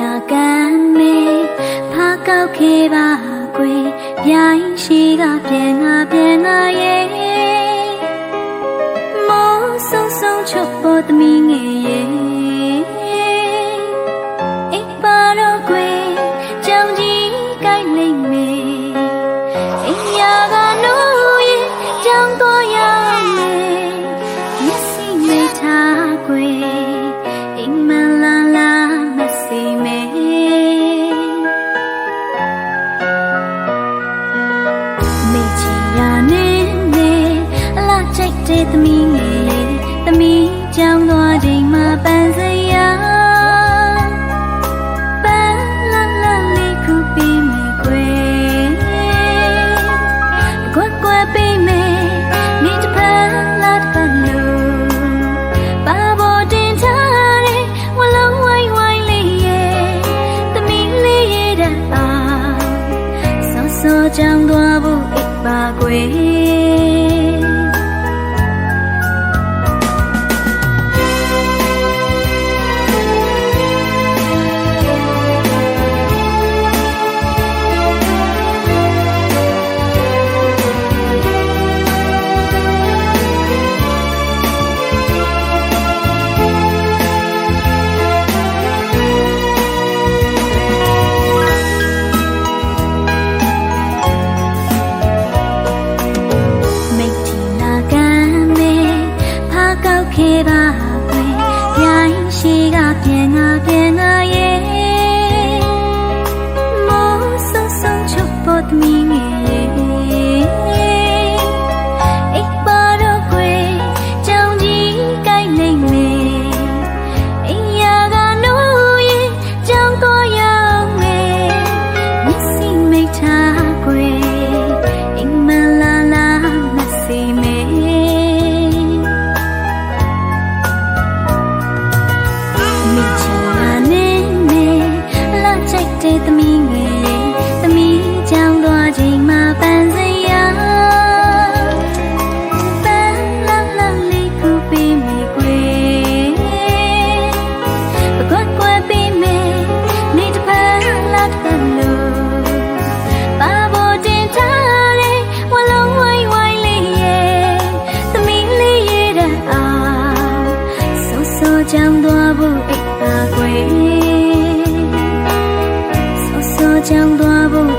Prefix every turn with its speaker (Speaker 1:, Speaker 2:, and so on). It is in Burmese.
Speaker 1: 下甘美，怕到溪马贵，变西个变啊变啊耶。 ရာနေနေအလားချိတ်တဲ့သမီးငယ်လေးသမီးကြောင်သွားချိန်မှာပန်းစရာပန်းလလလေးခုပြီးမယ်ကွယ်ကွယ်ကွယ်ပြီးမယ်မိတပန်းလာတပန်းလို့ပါဘောတင်ထားတဲ့ဝလုံးဝိုင်းဝိုင်းလေးရဲ့သမီးလေးရဲ့တာစောစောကြောင်သွား ကွယ် piedad. ကြောင်သွားဖို့အိပ်ပါကွယ်ဆောဆောကြောင်သွားဖို့